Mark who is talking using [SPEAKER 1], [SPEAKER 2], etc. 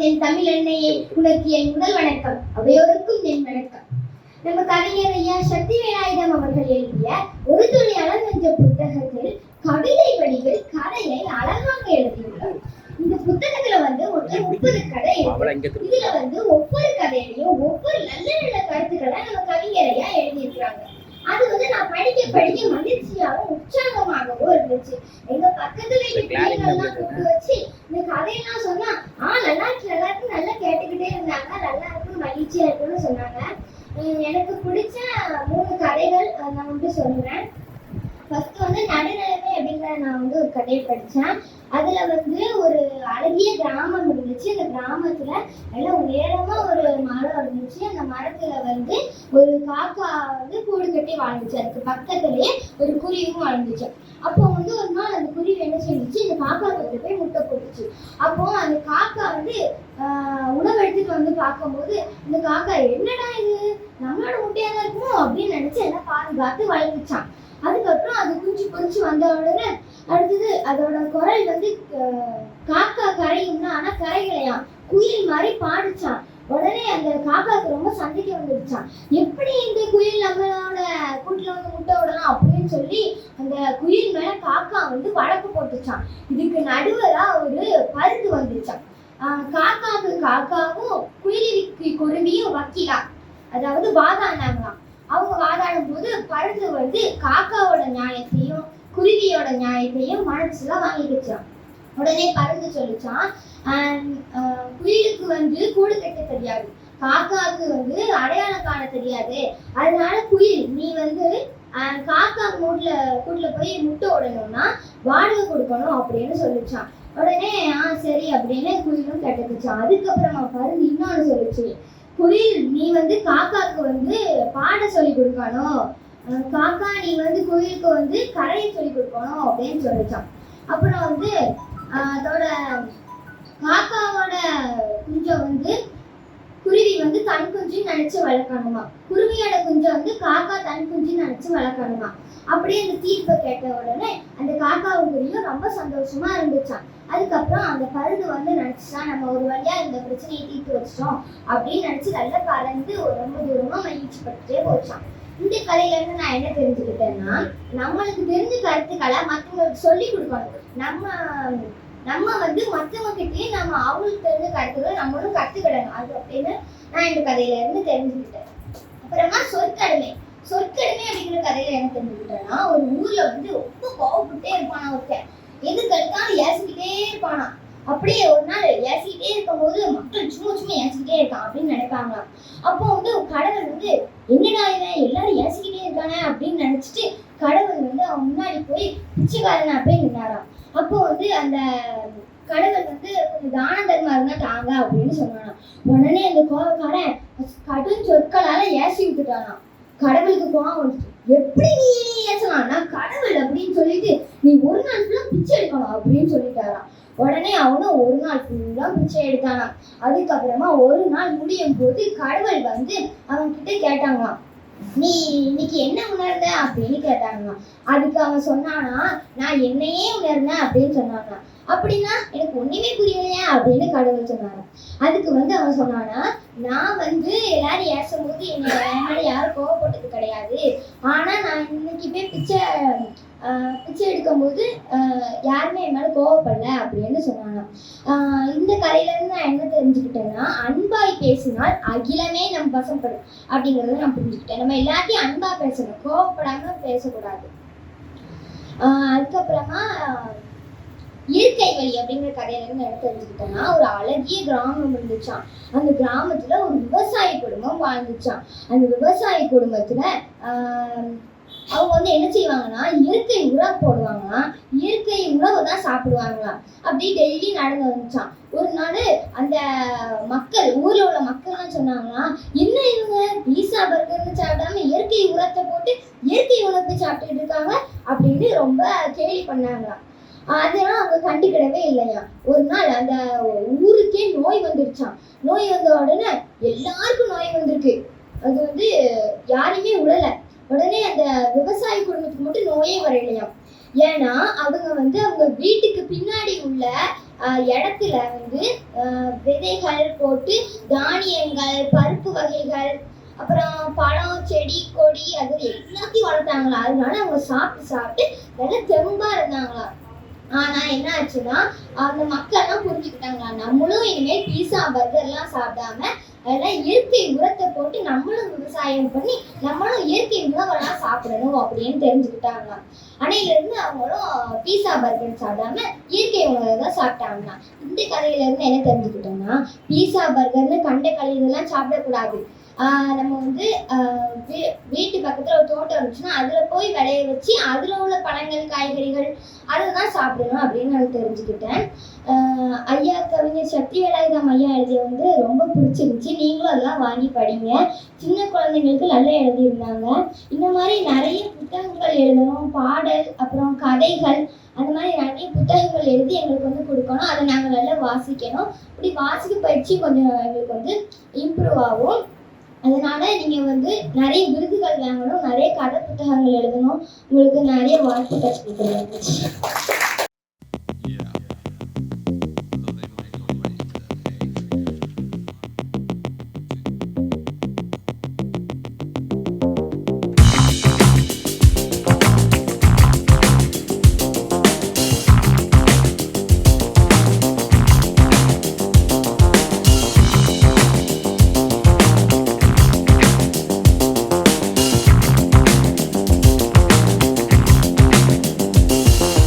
[SPEAKER 1] வணக்கம் என் தமிழ் எண்ணெயை உனக்கு என் முதல் வணக்கம். அவையோருக்கும் என் வணக்கம். நம்ம கவிஞர் ஐயா சக்தி விநாயகம் அவர்கள் எழுதிய ஒரு துளி அளவு என்ற புத்தகத்தில் கவிதை வடிவில் கதையை அழகாக எழுதியுள்ளார். இந்த புத்தகத்துல வந்து மொத்தம் முப்பது கதை இதுல வந்து ஒவ்வொரு கதையிலையும் ஒவ்வொரு நல்ல நல்ல கருத்துக்களை நம்ம கவிஞரையா எழுதியிருக்கிறாங்க. அது படிக்க படிக்க மகிழ்ச்சியாகவும் உற்சாகமாகவும் இருந்துச்சு. எங்க பக்கத்துல பிள்ளைங்கள்லாம் கூப்பிட்டு வச்சு இந்த கதையெல்லாம் சொன்னா ஆ நல்லா இருக்கு நல்லா இருக்கு நல்லா கேட்டுக்கிட்டே இருந்தாங்க. நல்லா இருக்கு மகிழ்ச்சியா இருக்குன்னு சொன்னாங்க. எனக்கு பிடிச்ச மூணு கதைகள் நான் வந்து சொல்றேன். ஃபர்ஸ்ட் வந்து நடுநிலைமை அப்படிங்கிற நான் வந்து ஒரு கதையை படித்தேன் அதில் வந்து ஒரு அழகிய கிராமம் இருந்துச்சு. அந்த கிராமத்தில் நல்லா உயரமாக ஒரு இருந்துச்சு அந்த மரத்தில் வந்து ஒரு காக்கா வந்து கூடு கட்டி வாழ்ந்துச்சு. அதுக்கு பக்கத்துலேயே ஒரு குருவியும் வாழ்ந்துச்சு. அப்போ வந்து ஒரு நாள் அந்த குருவி என்ன செஞ்சுச்சு? இந்த காக்கா கிட்ட போய் முட்டை போட்டுச்சு. அப்போ அந்த காக்கா வந்து ஆஹ், உணவு எடுத்துட்டு வந்து பார்க்கும்போது இந்த காக்கா என்னடா இது? நம்மளோட முட்டையாக தான் இருக்குமோ? அப்படின்னு நினைச்சு எல்லாம் பாதுகாத்து வளர்ந்துச்சான் அதுக்கப்புறம் அது குஞ்சு பொறிச்சு வந்த உடனே அடுத்தது அதோட குரல் வந்து காக்கா கரையும்னா ஆனா கரைகளையாம் குயில் மாதிரி பாடிச்சான் உடனே அந்த காக்காக்கு ரொம்ப சண்டைக்கு வந்துடுச்சான் எப்படி இந்த குயில் நம்மளோட கூட்டுல வந்து முட்டை விடலாம்? அப்படின்னு சொல்லி அந்த குயில் மேல காக்கா வந்து வழக்கு போட்டுச்சான் இதுக்கு நடுவரா ஒரு பருந்து வந்துச்சான் காக்காவுக்கு காக்காவும் குயிலிக்கு குருவியும் வக்கீலா. அதாவது வாதாடினாங்களாம் அவங்க வாதாடும் போது பருந்து வந்து காக்காவோட நியாயத்தையும் குருவியோட நியாயத்தையும் மனசுல வாங்கிக்கிச்சான் உடனே பருந்து சொல்லிச்சான் குயிலுக்கு வந்து கூடு கட்ட தெரியாது. காக்காவுக்கு வந்து அடையாளம் காண தெரியாது. அதனால குயில் நீ வந்து காக்கா மூட்ல கூட்டுல போய் முட்டை விடணும்னா வாடகை கொடுக்கணும் அப்படின்னு சொல்லிச்சான் உடனே ஆ சரி அப்படின்னு குயிலும் கேட்டுக்குச்சான் அதுக்கப்புறமா பருந்து இன்னொன்னு சொல்லிச்சு. குயில் நீ வந்து காக்காக்கு வந்து பாட சொல்லி கொடுக்கணும். காக்கா நீ வந்து குயிலுக்கு வந்து கரையை சொல்லி கொடுக்கணும் அப்படின்னு சொல்லிச்சான் அப்புறம் வந்து அதோட காக்காவோட குஞ்சம் வந்து குருவி வந்து தன் குஞ்சு நினைச்சு வளர்க்கணுமா? குருவியோட குஞ்சம் வந்து காக்கா தன் குஞ்சு நினைச்சு வளர்க்கணுமா? அப்படியே அந்த தீர்ப்பை கேட்ட உடனே அந்த காக்காவும் குருவியும் ரொம்ப சந்தோஷமா இருந்துச்சான் அதுக்கப்புறம் அந்த பருந்து வந்து நினைச்சுதான் நம்ம ஒரு வழியா இந்த பிரச்சனையை தீர்த்து வச்சிட்டோம் அப்படின்னு நினைச்சு நல்லா பறந்து ரொம்ப தூரமா மகிழ்ச்சி பட்டுட்டே போச்சான் இந்த கதையிலேருந்து நான் என்ன தெரிஞ்சுக்கிட்டேன்னா நம்மளுக்கு தெரிஞ்ச கருத்துக்களை மற்றவங்களுக்கு சொல்லி கொடுக்கணும். நம்ம நம்ம வந்து மற்றவங்க கிட்டயும் நம்ம அவங்களுக்கு தெரிஞ்ச கருத்துக்களை நம்மளும் கத்துக்கிடணும். அது அப்படின்னு நான் இந்த கதையில இருந்து தெரிஞ்சுக்கிட்டேன். அப்புறமா சொற்கடுமை. சொற்கடுமை அப்படிங்கிற கதையில என்ன தெரிஞ்சுக்கிட்டேன்னா ஒரு ஊர்ல வந்து ரொம்ப கோவப்பட்டே இருப்பானா ஒருத்தன். எதுக்கு எடுத்தாலும் ஏசிக்கிட்டே இருப்பானா அப்படியே ஒரு நாள் ஏசிக்கிட்டே இருக்கும்போது மக்கள் சும்மா சும்மா ஏசிக்கிட்டே இருக்கான் அப்படின்னு நினைப்பாங்களாம் அப்போ வந்து கடவுள் வந்து என்னடா இவன்? எல்லாரும் ஏசிக்கிட்டே இருக்கானே? அப்படின்னு நினைச்சிட்டு கடவுள் வந்து அவன் முன்னாடி போய் பிச்சைக்காரனா போய் நின்னாராம். அப்போ வந்து அந்த கடவுள் வந்து கொஞ்சம் தான தர்மா இருந்தா தாங்க அப்படின்னு சொன்னானா உடனே அந்த கோபக்காரன் கடும் சொற்களால ஏசி விட்டுட்டானா கடவுளுக்கு கோவம் வந்துச்சு. எப்படி நீ ஏசலாம்? நான் கடவுள் அப்படின்னு சொல்லிட்டு நீ ஒரு நாள் ஃபுல்லா பிச்சை எடுக்கணும் அப்படின்னு சொல்லிட்டாராம். உடனே அவனும் ஒரு நாள் ஃபுல்லாக பிச்சை எடுத்தானாம். அதுக்கப்புறமா ஒரு நாள் முடியும் போது கடவுள் வந்து அவன் கிட்ட கேட்டாங்களாம். நீ இன்னைக்கு என்ன உணர்ந்த? அப்படின்னு கேட்டாங்களாம். அதுக்கு அவன் சொன்னானா நான் என்னையே உணர்ந்தேன் அப்படின்னு சொன்னானா அப்படின்னா எனக்கு ஒண்ணுமே புரியலையா அப்படின்னு கடவுள் சொன்னாராம். அதுக்கு வந்து அவன் சொன்னானா நான் வந்து எல்லாரும் ஏசும்போது போது என்னோட யாரும் கோவப்பட்டது கிடையாது. ஆனா நான் இன்னைக்கு போய் பிச்சை பிச்சை எடுக்கும்போது ஆஹ் யாருமே என் மேலே கோவப்படல அப்படின்னு சொன்னாங்க. ஆஹ் இந்த கதையிலேருந்து நான் என்ன தெரிஞ்சுக்கிட்டேன்னா அன்பாய் பேசினால் அகிலமே நம் வசப்படும் அப்படிங்கறத நான் புரிஞ்சுக்கிட்டேன். நம்ம எல்லாத்தையும் அன்பா பேசணும் கோவப்படாம பேசக்கூடாது. ஆஹ் அதுக்கப்புறமா இயற்கை வழி அப்படிங்கிற கதையில இருந்து என்ன தெரிஞ்சுக்கிட்டேன்னா ஒரு அழகிய கிராமம் இருந்துச்சாம். அந்த கிராமத்துல ஒரு விவசாய குடும்பம் வாழ்ந்துச்சாம். அந்த விவசாய குடும்பத்துல ஆஹ் வந்து என்ன செய்வாங்கன்னா இயற்கை உரம் போடுவாங்களாம் இயற்கை உணவு தான் சாப்பிடுவாங்களாம். அப்படி டெய்லி நடந்து வந்துச்சான் ஒரு நாள் அந்த மக்கள் ஊரில் உள்ள மக்கள்லாம் சொன்னாங்கன்னா என்ன இவங்க? பீஸா பர்கர்னு சாப்பிடாம இயற்கை உரத்தை போட்டு இயற்கை உணவு சாப்பிட்டுட்டு இருக்காங்க? அப்படின்னு ரொம்ப கேலி பண்ணாங்களாம். அதெல்லாம் அவங்க கண்டுக்கிடவே இல்லையா ஒரு நாள் அந்த ஊருக்கே நோய் வந்துருச்சான் நோய் வந்த உடனே எல்லாருக்கும் நோய் வந்திருக்கு. அது வந்து யாரையுமே உடலை உடனே அந்த விவசாய குடும்பத்துக்கு மட்டும் நோயே வரலையாம். ஏன்னா அவங்க வந்து அவங்க வீட்டுக்கு பின்னாடி உள்ள இடத்துல வந்து விதைகள் போட்டு தானியங்கள் பருப்பு வகைகள் அப்புறம் பழம் செடி கொடி அது எல்லாத்தையும் வளர்த்தாங்களா? அதனால அவங்க சாப்பிட்டு சாப்பிட்டு நல்லா தெம்பா இருந்தாங்களா? ஆனா என்ன ஆச்சுன்னா அந்த மக்கள்லாம் புரிஞ்சுக்கிட்டாங்களா? நம்மளும் இனிமேல் பீஸா பர்கர்லாம் சாப்பிடாம அதெல்லாம் இயற்கை உரத்தை போட்டு நம்மளும் விவசாயம் பண்ணி நம்மளும் இயற்கை உணவெல்லாம் சாப்பிடணும் அப்படின்னு தெரிஞ்சுக்கிட்டாங்களாம். அன்னையிலிருந்து அவங்களும் பீஸா பர்கர் சாப்பிடாம இயற்கை உணவை தான் சாப்பிட்டாங்களாம். இந்த கதையில இருந்து என்ன தெரிஞ்சுக்கிட்டோம்னா பீஸா பர்கர்னு கண்ட களி இதெல்லாம் சாப்பிடக்கூடாது. நம்ம வந்து வீ- வீட்டு பக்கத்தில் ஒரு தோட்டம் இருந்துச்சுன்னா அதில் போய் விளைய வச்சு அதில் உள்ள பழங்கள் காய்கறிகள் அதை தான் சாப்பிடணும் அப்படின்னு நான் தெரிஞ்சுக்கிட்டேன். ஐயா கவிஞர் சக்தி வேலாயுதம் ஐயா எழுதிய வந்து ரொம்ப பிடிச்சிருந்துச்சு. நீங்களும் அதெல்லாம் வாங்கி படிங்க. சின்ன குழந்தைங்களுக்கு நல்லா எழுதியிருந்தாங்க. இந்த மாதிரி நிறைய புத்தகங்கள் எழுதணும். பாடல் அப்புறம் கதைகள் அந்த மாதிரி நிறைய புத்தகங்கள் எழுதி எங்களுக்கு வந்து கொடுக்கணும். அதை நாங்கள் நல்லா வாசிக்கணும். இப்படி வாசிக்க பயிற்சி கொஞ்சம் எங்களுக்கு வந்து இம்ப்ரூவ் ஆகும். அதனால நீங்கள் வந்து நிறைய விருதுகள் வாங்கணும் நிறைய கதை புத்தகங்கள் எழுதணும். உங்களுக்கு நிறைய வாழ்த்துக்கள் கொடுக்குறேன்